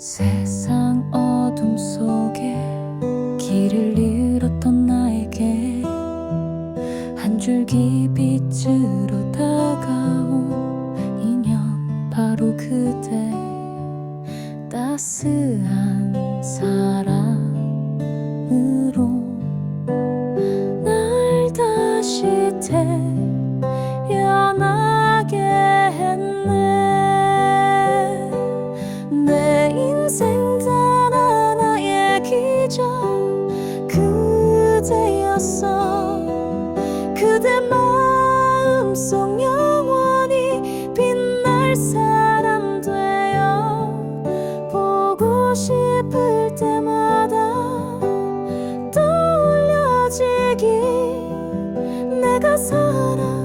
세상 어둠 속에 길을 잃었던 나에게 한 줄기 빛으로 다가온 인연 바로 그대 따스한 사랑으로 날 다시 태어나게 했네. 내 인생 단 하나의 기적 그대였어. 그대 마음속 영원히 빛날 사 내가 사랑